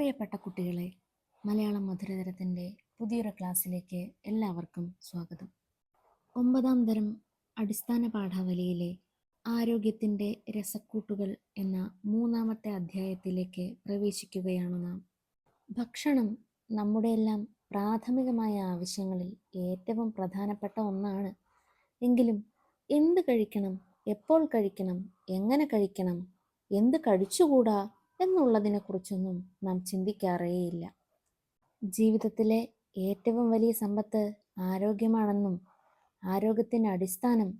പ്രിയപ്പെട്ട കുട്ടികളെ മലയാളം മധുരതരത്തിന്റെ പുതിയൊരു ക്ലാസ്സിലേക്ക് എല്ലാവർക്കും സ്വാഗതം. ഒമ്പതാം തരം അടിസ്ഥാന പാഠാവലിയിലെ ആരോഗ്യത്തിന്റെ രസക്കൂട്ടുകൾ എന്ന മൂന്നാമത്തെ അധ്യായത്തിലേക്ക് പ്രവേശിക്കുകയാണ് നാം. ഭക്ഷണം നമ്മുടെ എല്ലാം പ്രാഥമികമായ ആവശ്യങ്ങളിൽ ഏറ്റവും പ്രധാനപ്പെട്ട ഒന്നാണ്. എങ്കിലും എന്ത് കഴിക്കണം എപ്പോൾ കഴിക്കണം എങ്ങനെ കഴിക്കണം എന്ത് കഴിച്ചുകൂടാ എന്നുള്ളതിനെക്കുറിച്ചൊന്നും നാം ചിന്തിക്കാറേയില്ല. ജീവിതത്തിലെ ഏറ്റവും വലിയ സമ്പത്ത് ആരോഗ്യമാണെന്നും ആരോഗ്യത്തിന്റെ അടിസ്ഥാനം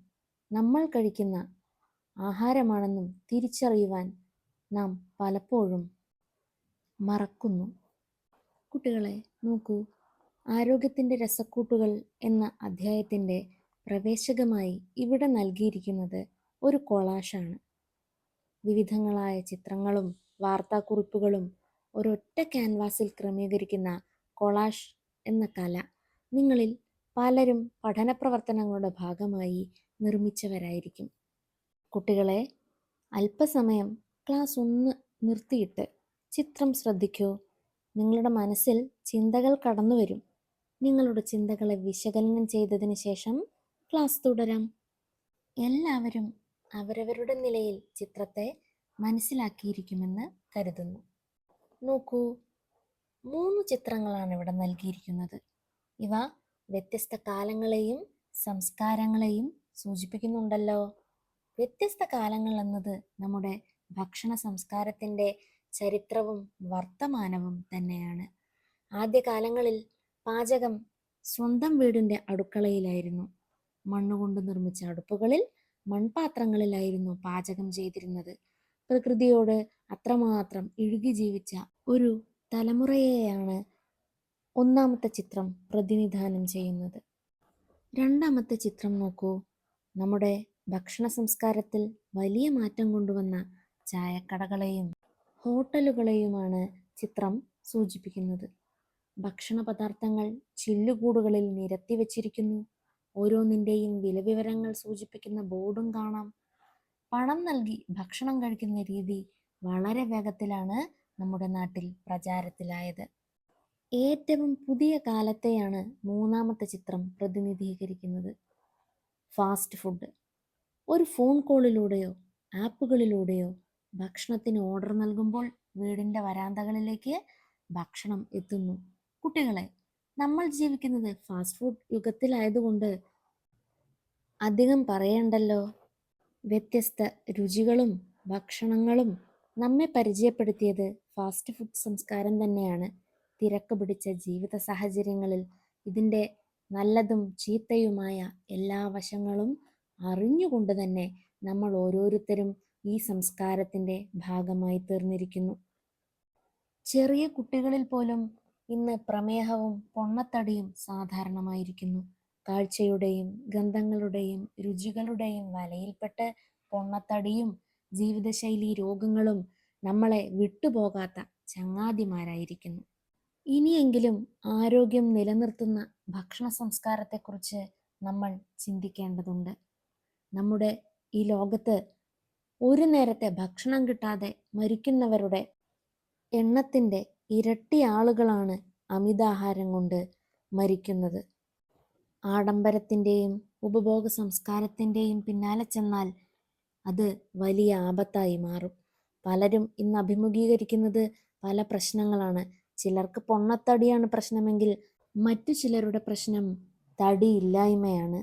നമ്മൾ കഴിക്കുന്ന ആഹാരമാണെന്നും തിരിച്ചറിയുവാൻ നാം പലപ്പോഴും മറക്കുന്നു. കുട്ടികളെ നോക്കൂ. ആരോഗ്യത്തിന്റെ രസക്കൂട്ടുകൾ എന്ന അധ്യായത്തിന്റെ പ്രവേശകമായി ഇവിടെ നൽകിയിരിക്കുന്നത് ഒരു കൊളാഷാണ് വിവിധങ്ങളായ ചിത്രങ്ങളും വാർത്താക്കുറിപ്പുകളും ഒരൊറ്റ ക്യാൻവാസിൽ ക്രമീകരിക്കുന്ന കൊളാഷ് എന്ന കല നിങ്ങളിൽ പലരും പഠന പ്രവർത്തനങ്ങളുടെ ഭാഗമായി നിർമ്മിച്ചവരായിരിക്കും. കുട്ടികളെ അല്പസമയം ക്ലാസ് ഒന്ന് നിർത്തിയിട്ട് ചിത്രം ശ്രദ്ധിക്കൂ. നിങ്ങളുടെ മനസ്സിൽ ചിന്തകൾ കടന്നു വരും. നിങ്ങളുടെ ചിന്തകളെ വിശകലനം ചെയ്തതിന് ശേഷം ക്ലാസ് തുടരാം. എല്ലാവരും അവരവരുടെ നിലയിൽ ചിത്രത്തെ മനസ്സിലാക്കിയിരിക്കുമെന്ന് കരുതുന്നു. നോക്കൂ മൂന്ന് ചിത്രങ്ങളാണ് ഇവിടെ നൽകിയിരിക്കുന്നത്. ഇവ വ്യത്യസ്ത കാലങ്ങളെയും സംസ്കാരങ്ങളെയും സൂചിപ്പിക്കുന്നുണ്ടല്ലോ. വ്യത്യസ്ത കാലങ്ങൾ എന്നത് നമ്മുടെ ഭക്ഷണ സംസ്കാരത്തിന്റെ ചരിത്രവും വർത്തമാനവും തന്നെയാണ്. ആദ്യകാലങ്ങളിൽ പാചകം സ്വന്തം വീടിന്റെ അടുക്കളയിലായിരുന്നു. മണ്ണുകൊണ്ട് നിർമ്മിച്ച അടുപ്പുകളിൽ മൺപാത്രങ്ങളിലായിരുന്നു പാചകം ചെയ്തിരുന്നത്. പ്രകൃതിയോട് അത്രമാത്രം ഇഴുകി ജീവിച്ച ഒരു തലമുറയെയാണ് ഒന്നാമത്തെ ചിത്രം പ്രതിനിധാനം ചെയ്യുന്നത്. രണ്ടാമത്തെ ചിത്രം നോക്കൂ. നമ്മുടെ ഭക്ഷണ സംസ്കാരത്തിൽ വലിയ മാറ്റം കൊണ്ടുവന്ന ചായക്കടകളെയും ഹോട്ടലുകളെയുമാണ് ചിത്രം സൂചിപ്പിക്കുന്നത്. ഭക്ഷണ പദാർത്ഥങ്ങൾ ചില്ലുകൂടുകളിൽ നിരത്തി വച്ചിരിക്കുന്നു. ഓരോന്നിന്റെയും വിലവിവരങ്ങൾ സൂചിപ്പിക്കുന്ന ബോർഡും കാണാം. പണം നൽകി ഭക്ഷണം കഴിക്കുന്ന രീതി വളരെ വേഗത്തിലാണ് നമ്മുടെ നാട്ടിൽ പ്രചാരത്തിലായത്. ഏറ്റവും പുതിയ കാലത്തെയാണ് മൂന്നാമത്തെ ചിത്രം പ്രതിനിധീകരിക്കുന്നത്. Fast food. ഒരു ഫോൺ കോളിലൂടെയോ ആപ്പുകളിലൂടെയോ ഭക്ഷണത്തിന് ഓർഡർ നൽകുമ്പോൾ വീടിന്റെ വരാന്തകളിലേക്ക് ഭക്ഷണം എത്തുന്നു. കുട്ടികളെ നമ്മൾ ജീവിക്കുന്നത് ഫാസ്റ്റ് ഫുഡ് യുഗത്തിലായതുകൊണ്ട് അധികം പറയണ്ടല്ലോ. വ്യത്യസ്ത രുചികളും ഭക്ഷണങ്ങളും നമ്മെ പരിചയപ്പെടുത്തിയത് ഫാസ്റ്റ് ഫുഡ് സംസ്കാരം തന്നെയാണ്. തിരക്ക് പിടിച്ച ജീവിത സാഹചര്യങ്ങളിൽ ഇതിന്റെ നല്ലതും ചീത്തയുമായ എല്ലാ വശങ്ങളും അറിഞ്ഞുകൊണ്ട് തന്നെ നമ്മൾ ഓരോരുത്തരും ഈ സംസ്കാരത്തിന്റെ ഭാഗമായി തീർന്നിരിക്കുന്നു. ചെറിയ കുട്ടികളിൽ പോലും ഇന്ന് പ്രമേഹവും പൊണ്ണത്തടിയും സാധാരണമായിരിക്കുന്നു. കാഴ്ചയുടെയും ഗന്ധങ്ങളുടെയും രുചികളുടെയും വലയിൽപ്പെട്ട് പൊണ്ണത്തടിയും ജീവിതശൈലി രോഗങ്ങളും നമ്മളെ വിട്ടുപോകാത്ത ചങ്ങാതിമാരായിരിക്കുന്നു. ഇനിയെങ്കിലും ആരോഗ്യം നിലനിർത്തുന്ന ഭക്ഷണ സംസ്കാരത്തെക്കുറിച്ച് നമ്മൾ ചിന്തിക്കേണ്ടതുണ്ട്. നമ്മുടെ ഈ ലോകത്ത് ഒരു നേരത്തെ ഭക്ഷണം കിട്ടാതെ മരിക്കുന്നവരുടെ എണ്ണത്തിന്റെ ഇരട്ടി ആളുകളാണ് അമിതാഹാരം കൊണ്ട് മരിക്കുന്നത്. ആഡംബരത്തിന്റെയും ഉപഭോഗ സംസ്കാരത്തിന്റെയും പിന്നാലെ ചെന്നാൽ അത് വലിയ ആപത്തായി മാറും. പലരും ഇന്ന് അഭിമുഖീകരിക്കുന്നത് പല പ്രശ്നങ്ങളാണ്. ചിലർക്ക് പൊണ്ണത്തടിയാണ് പ്രശ്നമെങ്കിൽ മറ്റു ചിലരുടെ പ്രശ്നം തടിയില്ലായ്മയാണ്.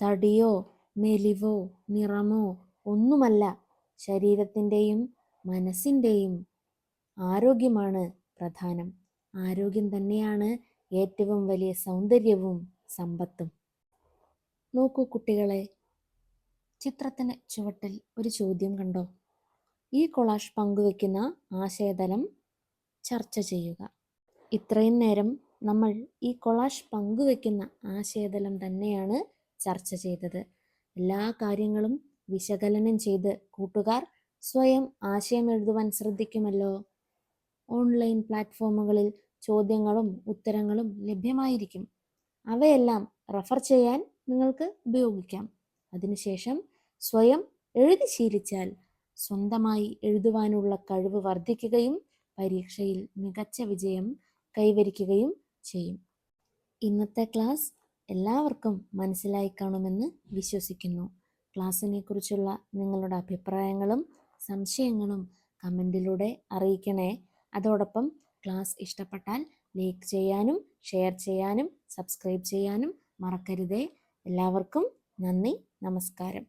തടിയോ മെലിവോ നിറമോ ഒന്നുമല്ല ശരീരത്തിന്റെയും മനസ്സിന്റെയും ആരോഗ്യമാണ് പ്രധാനം. ആരോഗ്യം തന്നെയാണ് ഏറ്റവും വലിയ സൗന്ദര്യവും സമ്പത്തും. നോക്കൂ കുട്ടികളെ ചിത്രത്തിന് ചുവട്ടിൽ ഒരു ചോദ്യം കണ്ടോ? ഈ കൊളാഷ് പങ്കുവെക്കുന്ന ആശയതലം ചർച്ച ചെയ്യുക. ഇത്രയും നേരം നമ്മൾ ഈ കൊളാഷ് പങ്കുവെക്കുന്ന ആശയതലം തന്നെയാണ് ചർച്ച ചെയ്തത്. എല്ലാ കാര്യങ്ങളും വിശകലനം ചെയ്ത് കൂട്ടുകാർ സ്വയം ആശയം എഴുതുവാൻ ശ്രദ്ധിക്കുമല്ലോ? ഓൺലൈൻ പ്ലാറ്റ്ഫോമുകളിൽ ചോദ്യങ്ങളും ഉത്തരങ്ങളും ലഭ്യമായിരിക്കും. അവയെല്ലാം റഫർ ചെയ്യാൻ നിങ്ങൾക്ക് ഉപയോഗിക്കാം. അതിനുശേഷം സ്വയം എഴുതി ശീലിച്ചാൽ സ്വന്തമായി എഴുതുവാനുള്ള കഴിവ് വർദ്ധിക്കുകയും പരീക്ഷയിൽ മികച്ച വിജയം കൈവരിക്കുകയും ചെയ്യും. ഇന്നത്തെ ക്ലാസ് എല്ലാവർക്കും മനസ്സിലായി കാണുമെന്ന് വിശ്വസിക്കുന്നു. ക്ലാസ്സിനെ കുറിച്ചുള്ള നിങ്ങളുടെ അഭിപ്രായങ്ങളും സംശയങ്ങളും കമന്റിലൂടെ അറിയിക്കണേ. അതോടൊപ്പം ക്ലാസ് ഇഷ്ടപ്പെട്ടാൽ ലൈക്ക് ചെയ്യാനും ഷെയർ ചെയ്യാനും സബ്സ്ക്രൈബ് ചെയ്യാനും മറക്കരുതേ. എല്ലാവർക്കും നന്ദി നമസ്കാരം.